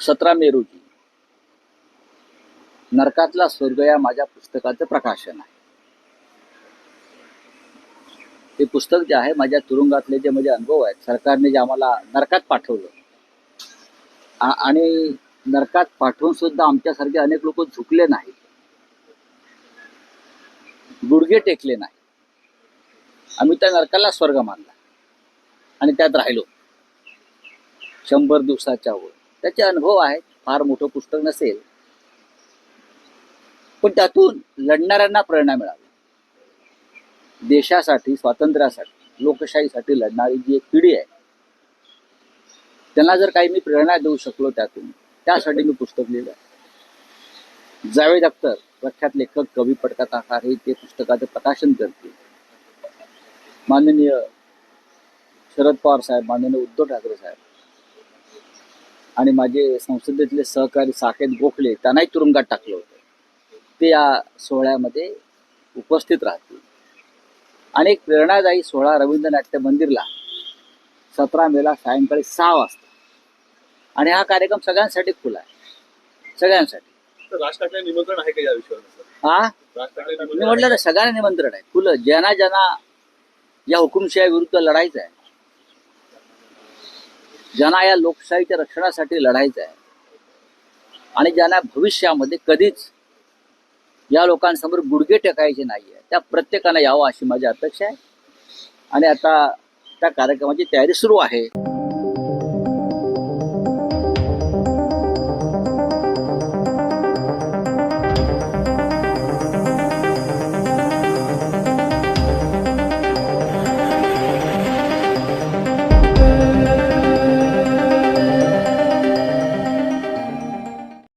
सतरा मे रोजी नरकातला स्वर्ग या माझ्या पुस्तकाचं प्रकाशन आहे. ते पुस्तक जे आहे माझ्या तुरुंगातले जे माझे अनुभव आहेत सरकारने जे आम्हाला नरकात पाठवलं. आणि नरकात पाठवून सुद्धा आमच्यासारखे अनेक लोक झुकले नाहीत. गुडघे टेकले नाही आम्ही त्या नरकाला स्वर्ग मानला. आणि त्यात राहिलो. शंभर दिवसाच्या वर. त्याचे अनुभव आहेत. फार मोठं पुस्तक नसेल. पण त्यातून लढणाऱ्यांना प्रेरणा मिळावी देशासाठी स्वातंत्र्यासाठी लोकशाहीसाठी लढणारी जी एक पिढी आहे त्यांना जर काही मी प्रेरणा देऊ शकलो त्यातून त्यासाठी मी पुस्तक लिहिलं. जावेद अख्तर प्रख्यात लेखक कवी पटकथाकार हे ते पुस्तकाचं प्रकाशन करतील. माननीय शरद पवार साहेब माननीय उद्धव ठाकरे साहेब आणि माझे संसदेतले सहकारी साकेत गोखले त्यांनाही तुरुंगात टाकलं होतं. ते या सोहळ्यामध्ये उपस्थित राहतील. आणि एक प्रेरणादायी सोहळा रवींद्र नाट्य मंदिरला सतरा मेला सायंकाळी सहा वाजता. आणि हा कार्यक्रम सगळ्यांसाठी खुला आहे. सगळ्यांसाठी. निमंत्रण आहे का या विषयावर? हा? मी निमंत्रण म्हटलं ना सगळ्यांना निमंत्रण आहे. खुलं. ज्यांना ज्यांना या हुकुमशाही विरुद्ध लढायचं आहे ज्यांना या लोकशाहीच्या रक्षणासाठी लढायचं आहे आणि ज्यांना भविष्यामध्ये कधीच या लोकांसमोर गुडघे टेकायचे नाहीये त्या प्रत्येकाने यावं अशी माझी अपेक्षा आहे. आणि आता त्या कार्यक्रमाची तयारी सुरू आहे.